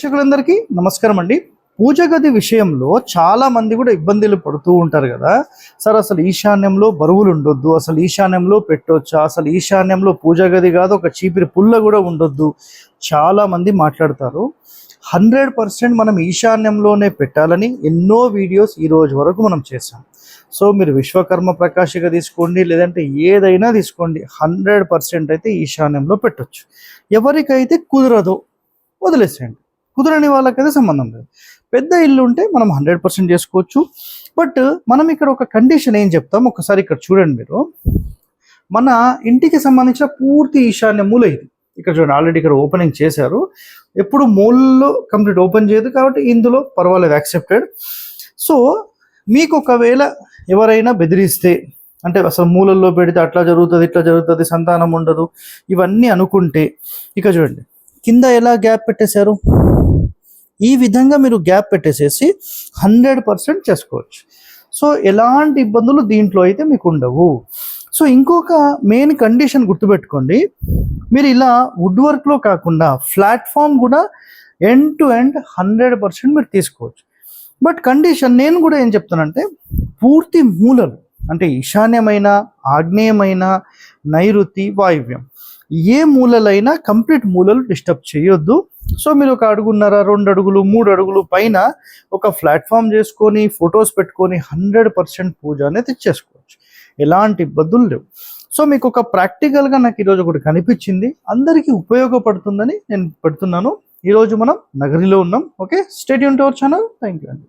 ప్రేక్షకులందరికీ నమస్కారం అండి పూజ గది విషయంలో చాలా మంది కూడా ఇబ్బందులు పడుతూ ఉంటారు కదా. సార్ అసలు ఈశాన్యంలో బరువులు ఉండొద్దు అసలు ఈశాన్యంలో పెట్టొచ్చా అసలు ఈశాన్యంలో పూజ గది కాదు ఒక చీపిరి పుల్ల కూడా ఉండొద్దు చాలా మంది మాట్లాడతారు. హండ్రెడ్ పర్సెంట్ మనం ఈశాన్యంలోనే పెట్టాలని ఎన్నో వీడియోస్ ఈ రోజు వరకు మనం చేసాం సో మీరు విశ్వకర్మ ప్రకాశగా తీసుకోండి లేదంటే ఏదైనా తీసుకోండి హండ్రెడ్ పర్సెంట్ అయితే ఈశాన్యంలో పెట్టొచ్చు. ఎవరికైతే కుదరదో వదిలేసేయండి. కుదరని వాళ్ళకైతే సంబంధం లేదు. పెద్ద ఇల్లు ఉంటే మనం హండ్రెడ్ పర్సెంట్ చేసుకోవచ్చు. బట్ మనం ఇక్కడ ఒక కండిషన్ ఏం చెప్తాం? ఒకసారి ఇక్కడ చూడండి మీరు. మన ఇంటికి సంబంధించిన పూర్తి ఈశాన్య మూల ఇది. ఇక్కడ చూడండి ఆల్రెడీ ఇక్కడ ఓపెనింగ్ చేశారు. ఎప్పుడు మూలలో కంప్లీట్ ఓపెన్ చేయదు కాబట్టి ఇందులో పర్వాలేదు యాక్సెప్టెడ్ సో మీకు ఒకవేళ ఎవరైనా బెదిరిస్తే అంటే అసలు మూలల్లో పెడితే అట్లా జరుగుతుంది ఇట్లా జరుగుతుంది సంతానం ఉండదు ఇవన్నీ అనుకుంటే ఇక చూడండి కింద ఎలా గ్యాప్ పెట్టేశారు? ఈ విధంగా మీరు గ్యాప్ పెట్టేసేసి హండ్రెడ్ పర్సెంట్ చేసుకోవచ్చు. సో ఎలాంటి ఇబ్బందులు దీంట్లో అయితే మీకు ఉండవు. సో ఇంకొక మెయిన్ కండిషన్ గుర్తుపెట్టుకోండి. మీరు ఇలా వుడ్ వర్క్లో కాకుండా ప్లాట్ఫామ్ కూడా end to end hundred percent మీరు తీసుకోవచ్చు. బట్ కండిషన్ నేను కూడా ఏం చెప్తానంటే పూర్తి మూలలు అంటే ఈశాన్యమైన ఆగ్నేయమైన నైరుతి వాయువ్యం ఏ మూలలైనా కంప్లీట్ మూలలు డిస్టర్బ్ చేయొద్దు. సో మీరు ఒక అడుగున్నర రెండు అడుగులు మూడు అడుగులు పైన ఒక ప్లాట్ఫామ్ చేసుకొని ఫొటోస్ పెట్టుకొని హండ్రెడ్ పర్సెంట్ పూజ అనేది చేసుకోవచ్చు. ఎలాంటి ఇబ్బందులు లేవు. సో మీకు ఒక ప్రాక్టికల్గా నాకు ఈరోజు ఒకటి కనిపించింది. అందరికీ ఉపయోగపడుతుందని నేను పెడుతున్నాను. ఈరోజు మనం నగరిలో ఉన్నాం. Okay? Stay Yoon to our channel. Thank you అండి.